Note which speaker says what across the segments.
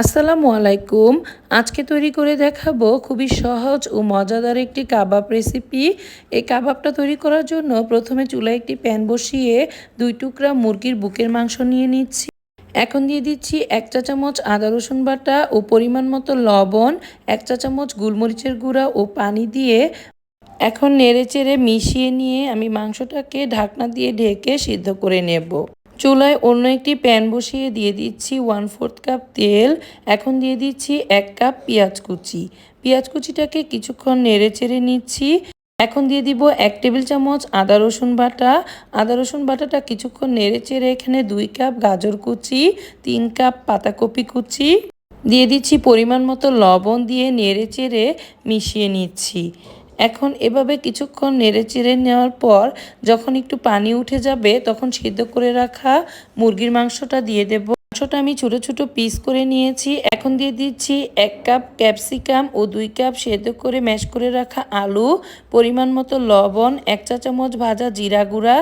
Speaker 1: আসসালামু আলাইকুম। আজকে তৈরি করে দেখাবো খুবই সহজ ও মজাদার একটি কাবাব রেসিপি। এই কাবাবটা তৈরি করার জন্য প্রথমে চুলায় একটি প্যান বসিয়ে দুই টুকরা মুরগির বুকের মাংস নিয়ে নিচ্ছি। এখন দিয়ে দিচ্ছি এক চা চামচ আদা রসুন বাটা ও পরিমাণ মতো লবণ, এক চা চামচ গোলমরিচের গুঁড়া ও পানি দিয়ে এখন নেড়ে চেড়ে মিশিয়ে নিয়ে আমি মাংসটাকে ঢাকনা দিয়ে ঢেকে সিদ্ধ করে নেব। চুলায় অন্য একটি প্যান বসিয়ে দিয়ে দিচ্ছি ওয়ান ফোর্থ কাপ তেল। এখন দিয়ে দিচ্ছি এক কাপ পেঁয়াজ কুচি। পেঁয়াজ কুচিটাকে কিছুক্ষণ নেড়ে চেড়ে নিচ্ছি। এখন দিয়ে দিব এক টেবিল চামচ আদা রসুন বাটা। আদা রসুন বাটাটা কিছুক্ষণ নেড়ে চেড়ে এখানে দুই কাপ গাজর কুচি, তিন কাপ পাতাকপি কুচি। দিয়ে দিচ্ছি পরিমাণ মতো লবণ দিয়ে নেড়ে চেড়ে মিশিয়ে নিচ্ছি। এখন এভাবে কিছুক্ষণ নেড়ে চেড়ে নেওয়ার পর যখন একটু পানি উঠে যাবে, তখন সিদ্ধ করে রাখা মুরগির মাংসটা দিয়ে দেব। মাংসটা আমি ছোট ছোট পিস করে নিয়েছি। এখন দিয়ে দিচ্ছি এক কাপ ক্যাপসিকাম ও দুই কাপ সেদ্ধ করে ম্যাশ করে রাখা আলু, পরিমাণ মতো লবণ, এক চা চামচ ভাজা জিরা গুঁড়া,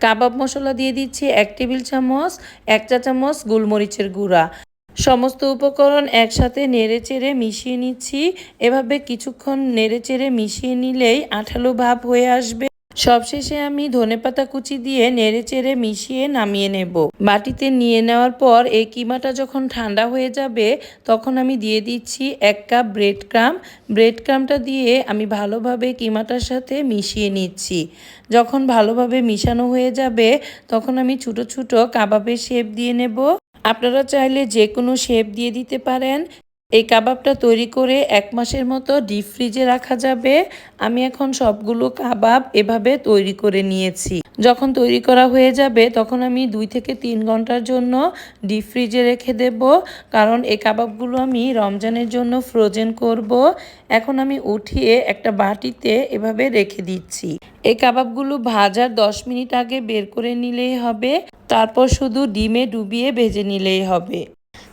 Speaker 1: কাবাব মশলা দিয়ে দিচ্ছি এক টেবিল চামচ, এক চা চামচ গোলমরিচের গুঁড়া। সমস্ত উপকরণ একসাথে নেড়ে চেড়ে মিশিয়ে নিচ্ছি। এভাবে কিছুক্ষণ নেড়ে চেড়ে মিশিয়ে নিলেই আঠালো ভাব হয়ে আসবে। সবশেষে আমি ধনেপাতা কুচি দিয়ে নেড়ে চেড়ে মিশিয়ে নামিয়ে নেব। বাটিতে নিয়ে নেওয়ার পর এই কিমাটা যখন ঠান্ডা হয়ে যাবে, তখন আমি দিয়ে দিচ্ছি এক কাপ ব্রেড ক্রাম। ব্রেড ক্রামটা দিয়ে আমি ভালোভাবে কিমাটার সাথে মিশিয়ে নিচ্ছি। যখন ভালোভাবে মিশানো হয়ে যাবে, তখন আমি ছোটো ছোটো কাবাবের শেপ দিয়ে নেব। আপনারা চাইলে যে কোনো শেপ দিয়ে দিতে পারেন। এই কাবাবটা তৈরি করে এক মাসের মতো ডিপ ফ্রিজে রাখা যাবে। আমি এখন সবগুলো কাবাব এভাবে তৈরি করে নিয়েছি। যখন তৈরি করা হয়ে যাবে, তখন আমি দুই থেকে তিন ঘণ্টার জন্য ডিপ ফ্রিজে রেখে দেব। কারণ এই কাবাবগুলো আমি রমজানের জন্য ফ্রোজেন করব। এখন আমি উঠিয়ে একটা বাটিতে এভাবে রেখে দিচ্ছি। এই কাবাবগুলো ভাজার দশ মিনিট আগে বের করে নিলেই হবে। তারপর শুধু ডিমে ডুবিয়ে ভেজে নিলেই হবে।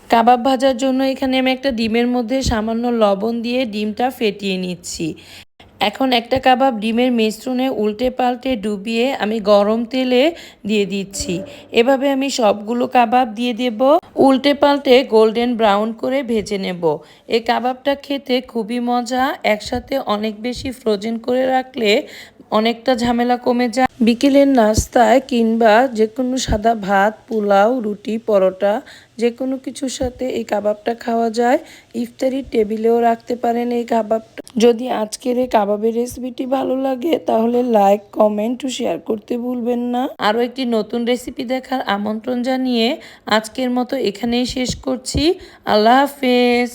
Speaker 1: কাবাব ভাজার জন্য এখানে আমি একটা ডিমের মধ্যে সামান্য লবণ দিয়ে ডিমটা ফেটিয়ে নিচ্ছি। এখন একটা কাবাব ডিমের মিশ্রণে উল্টে পাল্টে ডুবিয়ে আমি গরম তেলে দিয়ে দিচ্ছি। এভাবে আমি সবগুলো কাবাব দিয়ে দেব, উল্টে পাল্টে গোল্ডেন ব্রাউন করে ভেজে নেব। এই কাবাবটা খেতে খুবই মজা, একসাথে অনেক বেশি ফ্রোজেন করে রাখলে অনেকটা ঝামেলা কমে যায়। বিকেলের নাস্তায় কিংবা যে কোনো সাদা ভাত, পোলাও, রুটি, পরোটা যে কোনো কিছুর সাথে এই কাবাবটা খাওয়া যায়। ইফতারির টেবিলেও রাখতে পারেন এই কাবাবটা। যদি আজকের এই কাবাবের রেসিপিটি ভালো লাগে, তাহলে লাইক, কমেন্ট ও শেয়ার করতে ভুলবেন না। আরও একটি নতুন রেসিপি দেখার আমন্ত্রণ জানিয়ে আজকের মতো এখানেই শেষ করছি। আল্লাহ হাফেজ।